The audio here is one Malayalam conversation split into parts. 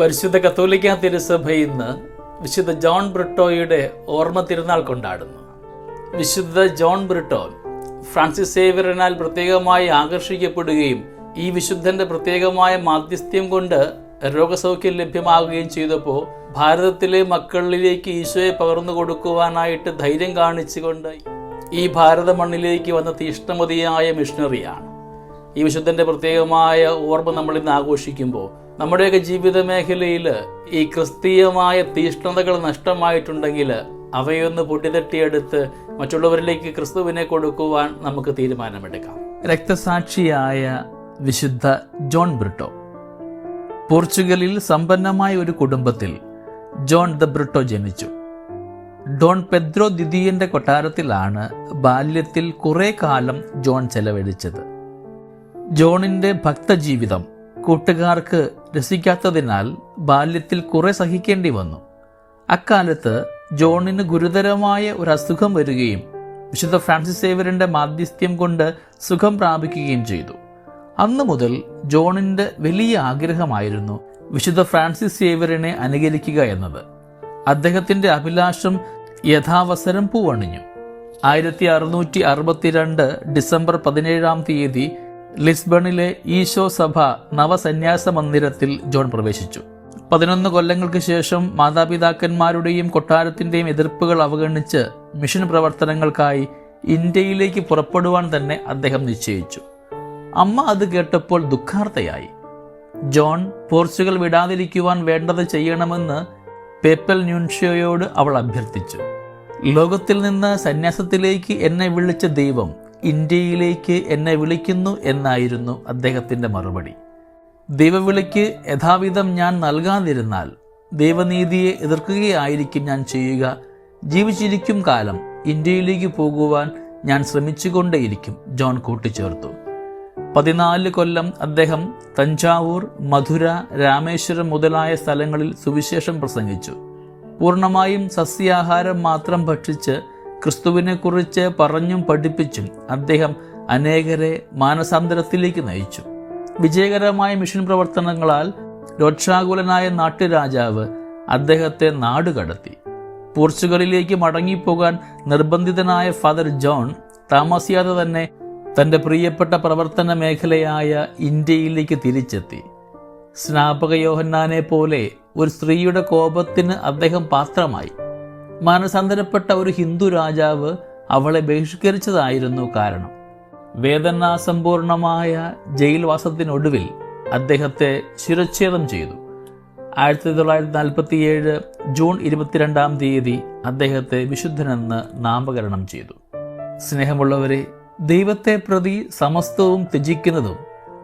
പരിശുദ്ധ കത്തോലിക്ക തിരുസഭ ഇന്ന് വിശുദ്ധ ജോൺ ബ്രിട്ടോയുടെ ഓർമ്മ തിരുനാൾ കൊണ്ടാടുന്നു. വിശുദ്ധ ജോൺ ബ്രിട്ടോ ഫ്രാൻസിസ് സേവ്യറിനാൽ പ്രത്യേകമായി ആകർഷിക്കപ്പെടുകയും ഈ വിശുദ്ധന്റെ പ്രത്യേകമായ മാധ്യസ്ഥ്യം കൊണ്ട് രോഗസൗഖ്യം ലഭ്യമാകുകയും ചെയ്തപ്പോൾ ഭാരതത്തിലെ മക്കളിലേക്ക് ഈശോയെ പകർന്നു കൊടുക്കുവാനായിട്ട് ധൈര്യം കാണിച്ചുകൊണ്ട് ഈ ഭാരത മണ്ണിലേക്ക് വന്ന തീഷ്ണമതിയായ മിഷണറിയാണ് ഈ വിശുദ്ധന്റെ പ്രത്യേകമായ ഓർമ്മ നമ്മൾ ഇന്ന് ആഘോഷിക്കുമ്പോൾ നമ്മുടെയൊക്കെ ജീവിത മേഖലയിൽ ഈ ക്രിസ്തീയമായ തീഷ്ണതകൾ നഷ്ടമായിട്ടുണ്ടെങ്കിൽ അവയൊന്ന് പൊട്ടിതട്ടിയെടുത്ത് മറ്റുള്ളവരിലേക്ക് ക്രിസ്തുവിനെ കൊടുക്കുവാൻ നമുക്ക് തീരുമാനമെടുക്കാം. രക്തസാക്ഷിയായ വിശുദ്ധ ജോൺ ബ്രിട്ടോ. പോർച്ചുഗലിൽ സമ്പന്നമായ ഒരു കുടുംബത്തിൽ ജോൺ ദ ബ്രിട്ടോ ജനിച്ചു. ഡോൺ പെദ്രോ ദ്വിതീയന്റെ കൊട്ടാരത്തിലാണ് ബാല്യത്തിൽ കുറെ കാലം ജോൺ ചെലവഴിച്ചത്. ജോണിന്റെ ഭക്തജീവിതം കൂട്ടുകാർക്ക് രസിക്കാത്തതിനാൽ ബാല്യത്തിൽ കുറെ സഹിക്കേണ്ടി വന്നു. അക്കാലത്ത് ജോണിന് ഗുരുതരമായ ഒരു അസുഖം വരികയും വിശുദ്ധ ഫ്രാൻസിസ് സേവറിന്റെ മാധ്യസ്ഥ്യം കൊണ്ട് സുഖം പ്രാപിക്കുകയും ചെയ്തു. അന്നു മുതൽ ജോണിന്റെ വലിയ ആഗ്രഹമായിരുന്നു വിശുദ്ധ ഫ്രാൻസിസ് സേവറിനെ അനുകരിക്കുക എന്നത്. അദ്ദേഹത്തിന്റെ അഭിലാഷം യഥാവസരം പൂവണിഞ്ഞു. ആയിരത്തി അറുന്നൂറ്റി അറുപത്തിരണ്ട് ഡിസംബർ പതിനേഴാം തീയതി ലിസ്ബണിലെ ഈശോ സഭ നവസന്യാസ മന്ദിരത്തിൽ ജോൺ പ്രവേശിച്ചു. പതിനൊന്ന് കൊല്ലങ്ങൾക്ക് ശേഷം മാതാപിതാക്കന്മാരുടെയും കൊട്ടാരത്തിന്റെയും എതിർപ്പുകൾ അവഗണിച്ച് മിഷൻ പ്രവർത്തനങ്ങൾക്കായി ഇന്ത്യയിലേക്ക് പുറപ്പെടുവാൻ തന്നെ അദ്ദേഹം നിശ്ചയിച്ചു. അമ്മ അത് കേട്ടപ്പോൾ ദുഃഖാർത്ഥയായി ജോൺ പോർച്ചുഗൽ വിടാതിരിക്കുവാൻ വേണ്ടത് ചെയ്യണമെന്ന് പേപ്പൽ ന്യൂൻഷ്യോയോട് അവൾ അഭ്യർത്ഥിച്ചു. ലോകത്തിൽ നിന്ന് സന്യാസത്തിലേക്ക് എന്നെ വിളിച്ച ദൈവം ഇന്ത്യയിലേക്ക് എന്നെ വിളിക്കുന്നു എന്നായിരുന്നു അദ്ദേഹത്തിന്റെ മറുപടി. ദൈവവിളിക്ക് യഥാവിധം ഞാൻ നൽകാതിരുന്നാൽ ദൈവനീതിയെ എതിർക്കുകയായിരിക്കും ഞാൻ ചെയ്യുക. ജീവിച്ചിരിക്കും കാലം ഇന്ത്യയിലേക്ക് പോകുവാൻ ഞാൻ ശ്രമിച്ചുകൊണ്ടേയിരിക്കും ജോൺ കൂട്ടിച്ചേർത്തു. പതിനാല് കൊല്ലം അദ്ദേഹം തഞ്ചാവൂർ മധുര രാമേശ്വരം മുതലായ സ്ഥലങ്ങളിൽ സുവിശേഷം പ്രസംഗിച്ചു. പൂർണമായും സസ്യാഹാരം മാത്രം ഭക്ഷിച്ച് ക്രിസ്തുവിനെക്കുറിച്ച് പറഞ്ഞും പഠിപ്പിച്ചും അദ്ദേഹം അനേകരെ മാനസാന്തരത്തിലേക്ക് നയിച്ചു. വിജയകരമായ മിഷൻ പ്രവർത്തനങ്ങളാൽ രോക്ഷാകുലനായ നാട്ടുരാജാവ് അദ്ദേഹത്തെ നാടുകടത്തി പോർച്ചുഗലിലേക്ക് മടങ്ങിപ്പോകാൻ നിർബന്ധിതനായ ഫാദർ ജോൺ താമസിയാതെ തന്നെ തന്റെ പ്രിയപ്പെട്ട പ്രവർത്തന മേഖലയായ ഇന്ത്യയിലേക്ക് തിരിച്ചെത്തി. സ്നാപക യോഹന്നാനെ പോലെ ഒരു സ്ത്രീയുടെ കോപത്തിന് അദ്ദേഹം പാത്രമായി. മാനസാന്തരപ്പെട്ട ഒരു ഹിന്ദു രാജാവ് അവളെ ബഹിഷ്കരിച്ചതായിരുന്നു കാരണം. വേദനാസമ്പൂർണമായ ജയിൽവാസത്തിനൊടുവിൽ അദ്ദേഹത്തെ ശിരച്ഛേദം ചെയ്തു. ആയിരത്തി തൊള്ളായിരത്തി നാൽപ്പത്തിയേഴ് ജൂൺ ഇരുപത്തിരണ്ടാം തീയതി അദ്ദേഹത്തെ വിശുദ്ധനെന്ന് നാമകരണം ചെയ്തു. സ്നേഹമുള്ളവരെ ദൈവത്തെ പ്രതി സമസ്തവും ത്യജിക്കുന്നതും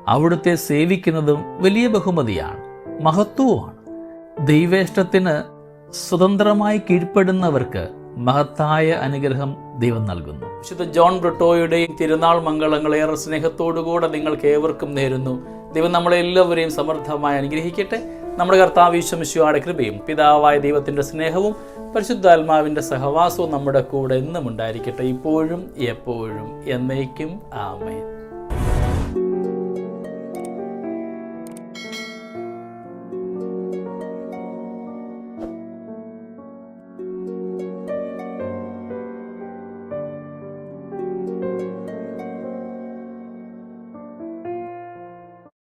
അവിടുത്തെ സേവിക്കുന്നതും വലിയ ബഹുമതിയാണ് മഹത്വവുമാണ്. ദൈവേഷ്ടത്തിന് സ്വതന്ത്രമായി കീഴ്പ്പെടുന്നവർക്ക് മഹത്തായ അനുഗ്രഹം ദൈവം നൽകുന്നു. വിശുദ്ധ ജോൺ ബ്രിട്ടോയുടെയും തിരുനാൾ മംഗളങ്ങൾ ഏറെ സ്നേഹത്തോടുകൂടെ നിങ്ങൾക്ക് ഏവർക്കും നേരുന്നു. ദൈവം നമ്മളെല്ലാവരെയും സമർത്ഥമായി അനുഗ്രഹിക്കട്ടെ. നമ്മുടെ കർത്താവ് ഈശ്വമിശുവാടെ കൃപയും പിതാവായ ദൈവത്തിന്റെ സ്നേഹവും പരിശുദ്ധാത്മാവിന്റെ സഹവാസവും നമ്മുടെ കൂടെ എന്നും ഉണ്ടായിരിക്കട്ടെ. ഇപ്പോഴും എപ്പോഴും എന്നേക്കും. ആമേൻ.